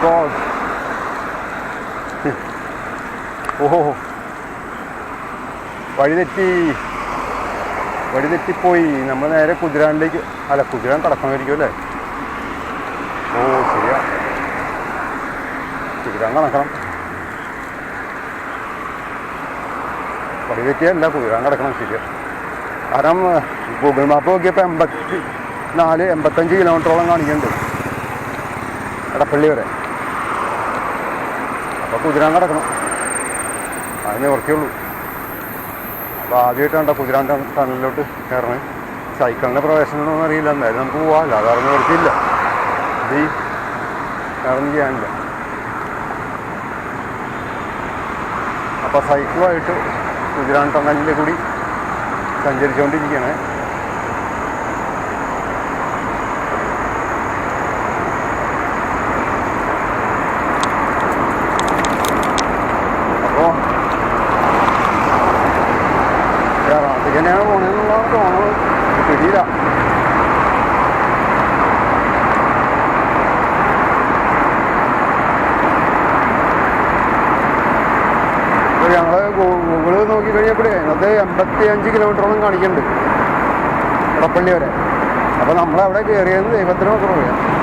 God ഓഹോ വഴി വഴിതെറ്റി. വഴി പോയി നമ്മൾ നേരെ കുതിരാനിലേക്ക് അല്ല കുതിരാൻ കടക്കണമായിരിക്കും അല്ലേ? ഓ ശരിയാ. കുതിരാൻ കണക്കണം വഴിതെറ്റിയല്ല കുതിരാൻ കടക്കണം ശരിയാ. കാരണം ഗൂഗിൾ മാപ്പ് നോക്കിയപ്പോൾ എൺപത്തി നാല് എൺപത്തഞ്ച് കിലോമീറ്ററോളം കാണിക്കുന്നുണ്ട്. എടപ്പള്ളി വരെ. അപ്പോൾ കുതിരാൻ കിടക്കണം അതിനെ നിവർത്തിയുള്ളൂ അപ്പോൾ ആദ്യമായിട്ടാണ് കുതിരാൻ ടണലിലോട്ട് കയറണേ. സൈക്കിളിന്റെ പ്രവേശനമൊന്നും അറിയില്ല. എന്തായാലും നമുക്ക് പോവാം. അത് അറിഞ്ഞ് നിവർത്തിയില്ല ഇത് ഒന്നും ചെയ്യാനില്ല. അപ്പോൾ സൈക്കിളുമായിട്ട് കുതിരാൻ ടണലിൽ കൂടി സഞ്ചരിച്ചുകൊണ്ടിരിക്കുകയാണ് അപ്പോൾ എറണാകുളത്തേക്ക് തന്നെയാണ് പോണതെന്നുള്ള തോന്നുന്നത് പിടിയില്ല അപ്പോൾ ഞങ്ങൾ ഗൂഗിൾ നോക്കി കഴിഞ്ഞപ്പോഴേ അത് എൺപത്തി അഞ്ച് കിലോമീറ്ററോളം കാണിക്കുന്നുണ്ട്. ഇടപ്പള്ളി വരെ. അപ്പോൾ നമ്മളവിടെ കയറിയത് ദൈവത്തിന് മാത്രമേ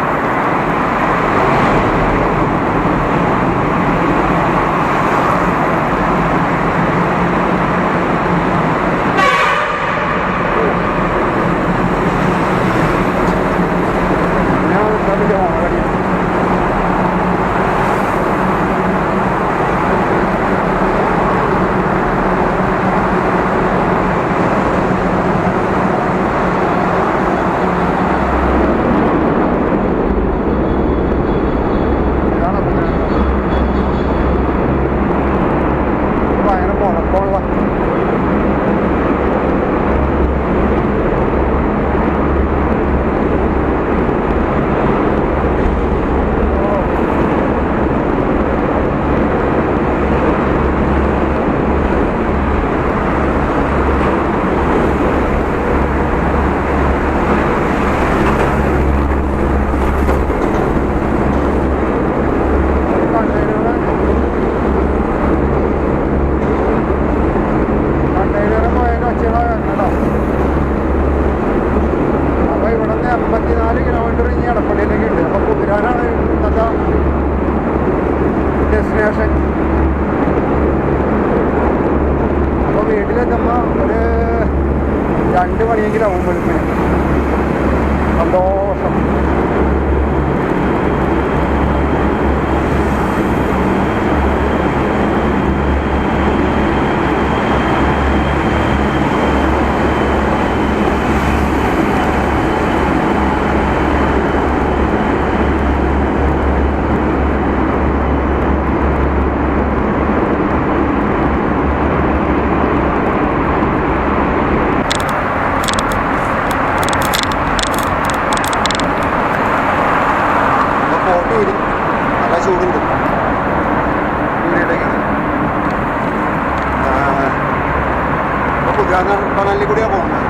കൂടിയാണ് പോകുന്നത്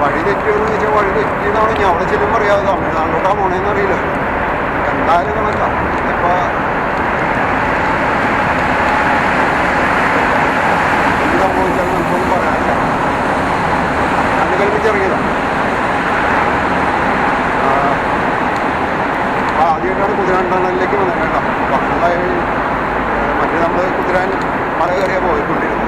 വഴി തെറ്റിയെന്ന് വെച്ചാൽ വഴി തെറ്റിയതാണ് ഞാൻ അവിടെ ചെല്ലുമ്പോൾ അറിയാതെ തമിഴ്നാട്ടിലോട്ടാ പോണേന്ന് അറിയില്ല. എന്തായാലും കണക്കാം. ഇപ്പോൾ എന്ത് സംഭവിച്ചാലും നമുക്കൊന്നും പറയാനില്ല. അത് കൽപ്പിച്ചിറങ്ങിയതാണ് അപ്പോൾ ആദ്യമായിട്ടാണ് കുതിരാൻ ടണലിലേക്ക് അപ്പോൾ കേട്ടോ വർഷങ്ങളായി മറ്റേ നമ്മൾ കുതിരാൻ മല കയറിയാൽ പോയിക്കൊണ്ടിരുന്നത്.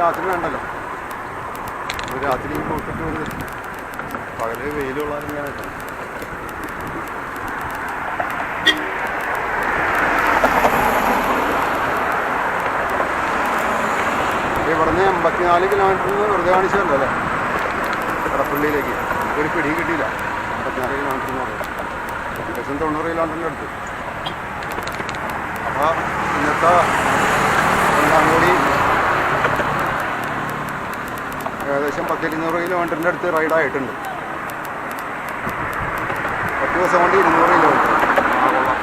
രാത്രി വേണ്ടല്ലോ. രാത്രി നോക്കിട്ട് ഒരു പകൽ വെയിലുള്ള ഇങ്ങനെ ഇവിടുന്ന് എൺപത്തിനാല് കിലോമീറ്ററിൽ വെറുതെ കാണിച്ചല്ലോ അല്ലേ കടപ്പള്ളിയിലേക്ക്. ഒരു പിടി കിട്ടിയില്ല. എൺപത്തിനാല് കിലോമീറ്റർ എന്ന് പറയുന്നത്. ഏകദേശം തൊണ്ണൂറ് കിലോമീറ്ററിന്റെ അടുത്ത്. അപ്പോൾ ഇന്നത്തെ രണ്ടാം കൂടി ഏകദേശം പത്തിരുന്നൂറ് കിലോമീറ്ററിന്റെ അടുത്ത് റൈഡായിട്ടുണ്ട് പത്ത് ദിവസം കൊണ്ട് ഇരുന്നൂറ് കിലോമീറ്റർ ആ കൊള്ളാം.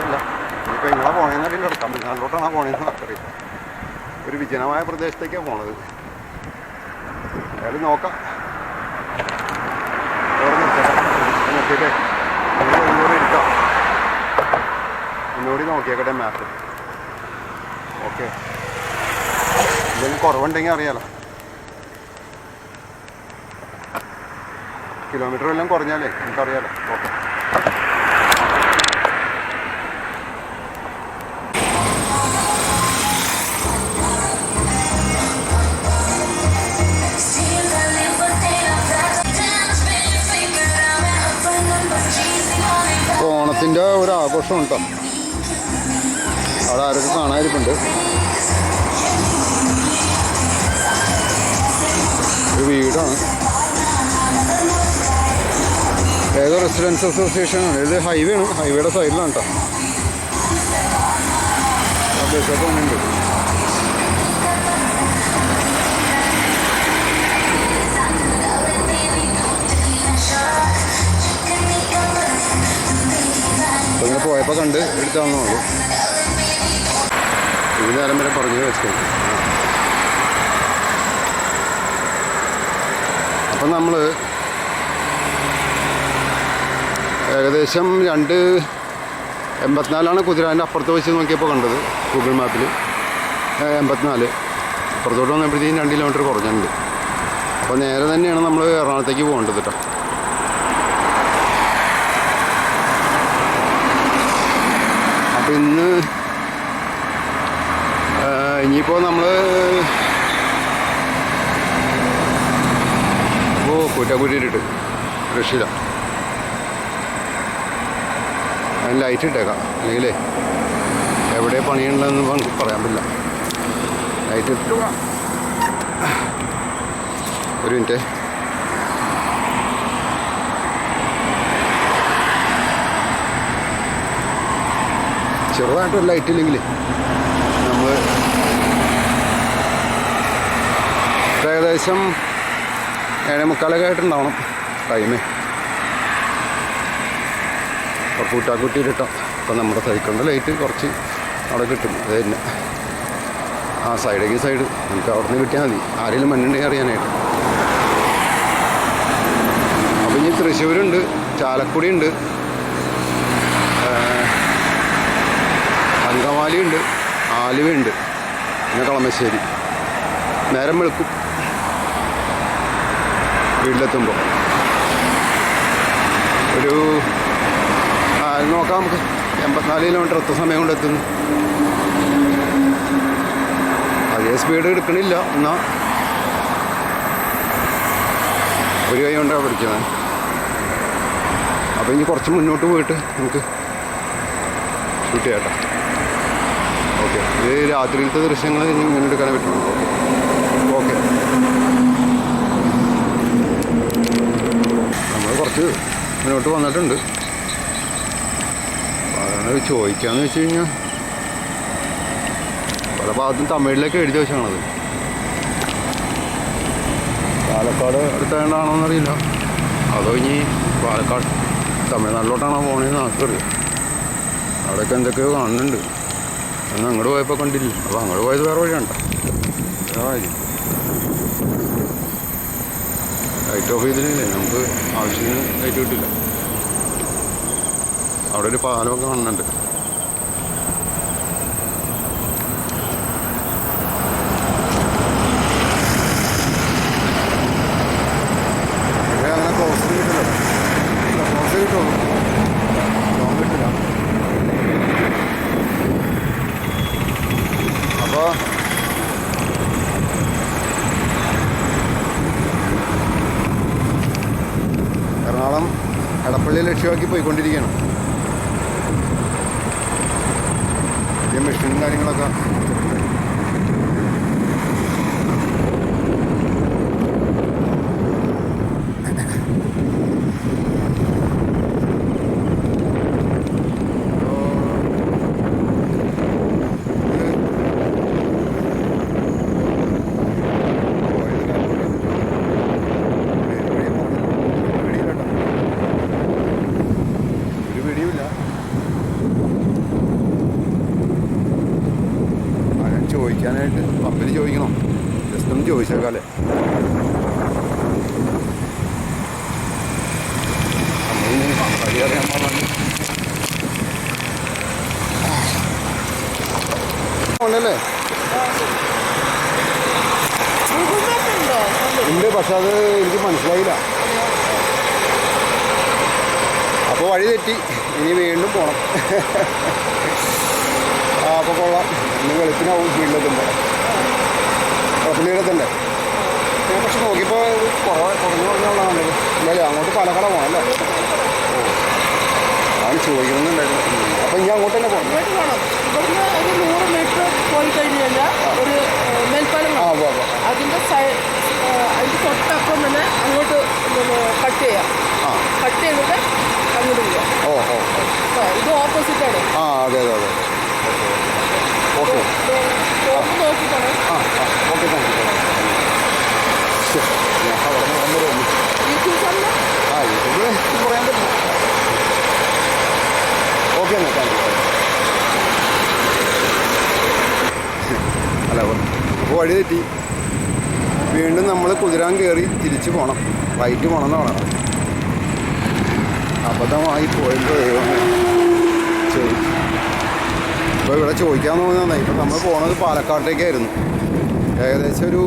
ഇല്ല. ഇനിയിപ്പോൾ എങ്ങനെ പോണേന്ന് തമിഴ്നാട്ടിലോട്ടാണ് പോണേന്ന് അറിയില്ല. ഒരു വിജനമായ പ്രദേശത്തേക്കാണ് പോണത്. എന്തായാലും നോക്കാം. നോക്കിയിട്ടേ. എടുക്കാം ഒന്നുകൂടി നോക്കിയേക്കട്ടെ മാപ്പ് ഓക്കെ എന്തെങ്കിലും കുറവുണ്ടെങ്കിൽ അറിയാലോ കിലോമീറ്റർ എല്ലാം കുറഞ്ഞാലേ നമുക്കറിയാലോ ഓക്കെ ഓണത്തിന്റെ ഒരു ആഘോഷം ഉണ്ടോ അവിടെ ആരൊക്കെ കാണാതിരിപ്പുണ്ട് ഒരു വീടാണ്. ഏതോ റെസിഡൻസ് അസോസിയേഷൻ ആണ്. ഇത് ഹൈവേ ആണ്. ഹൈവേയുടെ സൈഡിലാണ് കേട്ടോ പോയപ്പോ കണ്ട് എടുത്താണെന്നേ ഉള്ളൂ ഈ നേരം വരെ പറഞ്ഞു വെച്ചു. അപ്പം നമ്മൾ ഏകദേശം രണ്ട് എൺപത്തിനാലാണ് കുതിരാന്റെ അപ്പുറത്ത് വെച്ച് നോക്കിയപ്പോൾ കണ്ടത് ഗൂഗിൾ മാപ്പിൽ. എൺപത്തിനാല്. അപ്പുറത്തോട്ട് വന്നപ്പോഴത്തേക്കും രണ്ട് കിലോമീറ്റർ കുറഞ്ഞിട്ടുണ്ട്. അപ്പോൾ നേരെ തന്നെയാണ് നമ്മൾ എറണാകുളത്തേക്ക് പോകേണ്ടത് കേട്ടോ. അപ്പോൾ ഇന്ന് ഇനിയിപ്പോൾ നമ്മൾ ഓ കുറ്റക്കുറ്റിയിട്ട് രക്ഷിത. അതിന് ലൈറ്റ് ഇട്ടേക്കാം. അല്ലെങ്കിലേ എവിടെ പണിയുണ്ടെന്ന് നമുക്ക് പറയാൻ പറ്റില്ല. ലൈറ്റ് ഇട്ടു. ഒരു മിനിറ്റ്. ചെറുതായിട്ടൊരു ലൈറ്റ് ഇല്ലെങ്കിൽ നമ്മൾ ഏകദേശം ഏഴേ മുക്കാലൊക്കെ ആയിട്ടുണ്ടാവണം ടൈമേ അപ്പോൾ കൂട്ടാക്കുട്ടിയിലിട്ടോ. അപ്പോൾ നമ്മുടെ സൈക്കിളിന്റെ ലൈറ്റ് കുറച്ച് അവിടെ കിട്ടും. അത് തന്നെ. ആ സൈഡേക്ക് സൈഡ് നമുക്ക് അവിടെ നിന്ന് കിട്ടിയാൽ മതി. ആരെങ്കിലും മണ്ണുണ്ടെങ്കിൽ അറിയാനായിട്ട്. അപ്പോൾ ഇനി തൃശ്ശൂരുണ്ട് ചാലക്കുടി ഉണ്ട് അങ്കമാലിയുണ്ട് ആലുവയുണ്ട്. പിന്നെ കളമശ്ശേരി. നേരം വെളുക്കും. വീട്ടിലെത്തുമ്പോൾ ഒരു നോക്കാം നമുക്ക്. എൺപത്തിനാല് കിലോമീറ്റർ എത്ര സമയം കൊണ്ട് എത്തുന്നു. അതേ സ്പീഡ് എടുക്കണില്ല. എന്നാ. ഒരു കൈ കൊണ്ടാണ് പിടിക്കുന്നത് അപ്പോൾ ഇനി കുറച്ച് മുന്നോട്ട് പോയിട്ട് നമുക്ക് ഷൂട്ട് ചെയ്യട്ടെ. ഓക്കെ ഇത് രാത്രിയിലത്തെ ദൃശ്യങ്ങൾ ഇനി ഇങ്ങനെ എടുക്കാനേ പറ്റുള്ളൂ. ഓക്കെ ഓക്കെ നമ്മൾ കുറച്ച് മുന്നോട്ട് വന്നിട്ടുണ്ട്. അതാണ് ചോദിക്കാന്ന് വെച്ച് കഴിഞ്ഞാൽ പല ഭാഗത്തും തമിഴിലേക്ക് എഴുതി വെച്ചാണത് പാലക്കാട് അടുത്തേണ്ടാണോ എന്നറിയില്ല അതോ ഇനി പാലക്കാട് തമിഴ്നാട്ടിലോട്ടാണോ പോകണേന്ന് ആർക്കറിയാം. അവിടെയൊക്കെ എന്തൊക്കെയോ കാണുന്നുണ്ട്. അന്ന് അങ്ങോട്ട് പോയപ്പോൾ കണ്ടില്ല. അപ്പോൾ അങ്ങോട്ട് പോയത് വേറെ വഴിയുണ്ടോ വേറെ ലൈറ്റ് ഓഫ് ചെയ്തിട്ടില്ലേ നമുക്ക് ആവശ്യത്തിന് ലൈറ്റ് കിട്ടില്ല. അവിടെ ഒരു പാലമൊക്കെ കാണുന്നുണ്ട് ഇവിടെ അങ്ങനെ ക്ലോസ് കിട്ടില്ല ക്ലോസ് കിട്ടുള്ളൂ ലോൺ കിട്ടില്ല അപ്പോൾ എറണാകുളം ലക്ഷ്യമാക്കി പോയിക്കൊണ്ടിരിക്കുകയാണ്. ഉണ്ടല്ലേ ഉണ്ടോ പക്ഷെ അത് എനിക്ക് മനസ്സിലായില്ല. അപ്പോൾ വഴി തെറ്റി. ഇനി വീണ്ടും പോകണം അപ്പോൾ കൊള്ളാം. ഇന്ന് വെളുപ്പിനാവും വീട്ടിലെത്തുമ്പോൾ തന്നെ ഞാൻ പക്ഷെ നോക്കിയപ്പോൾ കുറവ് കുറഞ്ഞു കുറഞ്ഞുള്ളതാണ് ഇല്ലേ അങ്ങോട്ട് പാലക്കാട് പോകണം അല്ലേ? ആണ് ചോദിക്കണമെന്നുണ്ടായിരുന്നു. അപ്പോൾ ഇനി അങ്ങോട്ട് തന്നെ പോകണം പോയി കഴിഞ്ഞ് കഴിഞ്ഞാൽ ഒരു മേൽപ്പാലം അതിന്റെ സൈ ഏഹ്, അതിന്റെ തൊട്ടപ്പം തന്നെ അങ്ങോട്ട് കട്ട് ചെയ്യാം. കട്ട് ചെയ്തിട്ട് അങ്ങോട്ട് പോവാം ഓ ഓ ഇത് ഓപ്പോസിറ്റാണ് ആ അതെ അതെ അതെ. ഓക്കെ. ആ ഓക്കെ താങ്ക് യു. യൂട്യൂബ് ആ യൂട്യൂബിൽ പറയാൻ പറ്റില്ല ഓക്കെ എന്നാൽ താങ്ക് യു അല്ല അപ്പോൾ വഴി തെറ്റി വീണ്ടും നമ്മൾ കുതിരാൻ കയറി തിരിച്ചു പോകണം വൈറ്റ് പോകണം എന്ന് പറയണം. അബദ്ധമായി പോയല്ലോ ദൈവമേ. ശരി. ഇവിടെ ചോദിക്കാൻ തോന്നുന്നതാണ്. ഇപ്പം നമ്മൾ പോണത് പാലക്കാട്ടേക്കായിരുന്നു ഏകദേശം ഒരു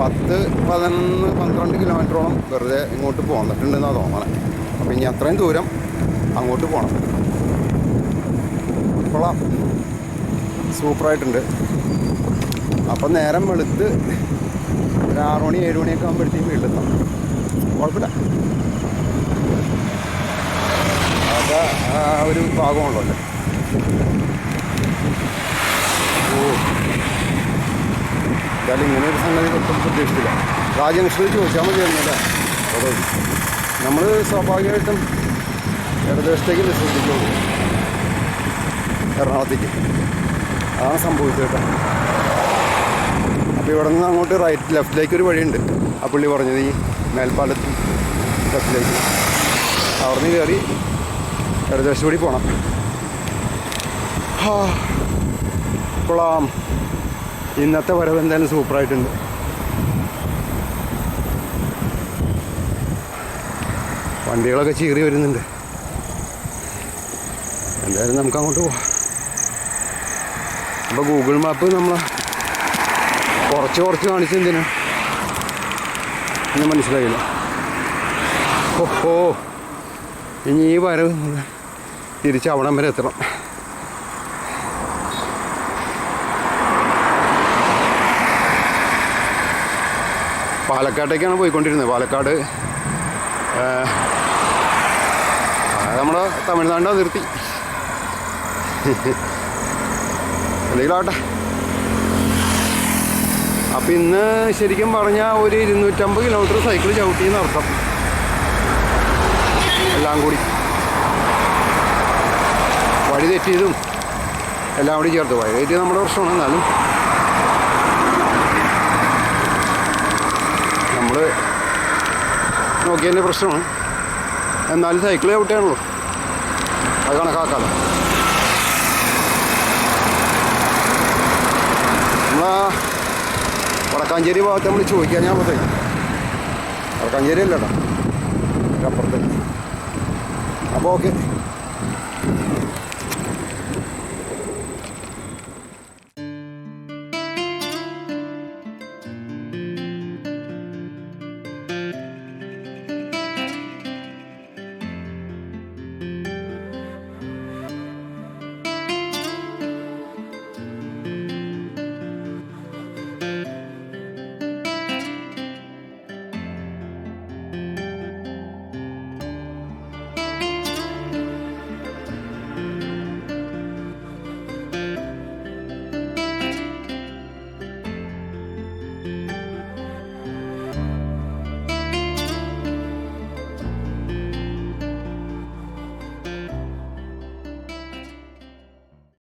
പത്ത് പതിനൊന്ന് പന്ത്രണ്ട് കിലോമീറ്ററോളം വെറുതെ ഇങ്ങോട്ട് പോന്നിട്ടുണ്ടെന്നാണ് തോന്നണേ. അപ്പം ഇനി അത്രയും ദൂരം അങ്ങോട്ട് പോകണം കൊള്ളാം. സൂപ്പറായിട്ടുണ്ട്. അപ്പം നേരം വെളുത്ത് ഒരു ആറ് മണി ഏഴ് മണിയൊക്കെ ആകുമ്പോഴത്തേക്കും വീട്ടിലെത്താം കുഴപ്പമില്ല. അത് ഒരു ഭാഗമുള്ളൂ അല്ലേ? ഓ. എന്തായാലും ഇങ്ങനെ ഒരു സംഗതി ഒട്ടും പ്രതീക്ഷിച്ചില്ല. ജംഗ്ഷനിൽ ചോദിച്ചാൽ മതി അതോ നമ്മൾ സ്വാഭാവികമായിട്ടും ഇടതുവശത്തേക്ക് ശ്രദ്ധിക്കുള്ളൂ എറണാകുളത്തേക്ക്. അതാണ് സംഭവിച്ചത് കേട്ടോ. അപ്പോൾ ഇവിടെ നിന്ന് അങ്ങോട്ട് റൈറ്റ് ലെഫ്റ്റിലേക്ക് ഒരു വഴിയുണ്ട്. ആ പുള്ളി പറഞ്ഞത് ഈ മേൽപ്പാലത്ത് ലെഫ്റ്റിലേക്ക് അവിടെ നിന്ന് കയറി ഇടതുവശം കൂടി പോകണം കൊള്ളാം. ഇന്നത്തെ വരവ് എന്തായാലും സൂപ്പറായിട്ടുണ്ട് വണ്ടികളൊക്കെ ചീറി വരുന്നുണ്ട്. എന്തായാലും നമുക്ക് അങ്ങോട്ട് പോവാം. അപ്പോൾ ഗൂഗിൾ മാപ്പ് നമ്മൾ കുറച്ച് കുറച്ച് കാണിച്ചെന്തിനാ ഞാൻ മനസ്സിലായില്ല. ഓഹോ. ഇനി ഈ വരവ് തിരിച്ച് അവിടം വരെ എത്തണം. പാലക്കാട്ടേക്കാണ് പോയിക്കൊണ്ടിരുന്നത്. പാലക്കാട് നമ്മുടെ തമിഴ്നാട് അതിർത്തി. എന്തെങ്കിലും ആവട്ടെ അപ്പം ഇന്ന് ശരിക്കും പറഞ്ഞാൽ ഒരു ഇരുന്നൂറ്റമ്പത് കിലോമീറ്റർ സൈക്കിൾ ചവിട്ടി അർത്ഥം. എല്ലാം കൂടി. വഴി തെറ്റിയതും എല്ലാം കൂടി ചേർത്ത്. വഴി തെറ്റിയത് നമ്മുടെ പ്രശ്നമാണ് എന്നാലും. നമ്മൾ നോക്കിയതിന്റെ പ്രശ്നമാണ്. എന്നാലും സൈക്കിൾ ചവിട്ടിയാണല്ലോ. അത് കണക്കാക്കാമല്ലോ നമ്മളാ വടക്കാഞ്ചേരി ഭാഗത്ത് നമ്മൾ ചോദിക്കാൻ ഞാൻ പറഞ്ഞു വടക്കാഞ്ചേരി അല്ലടാ. അപ്പുറത്ത് അപ്പോൾ ഓക്കെ.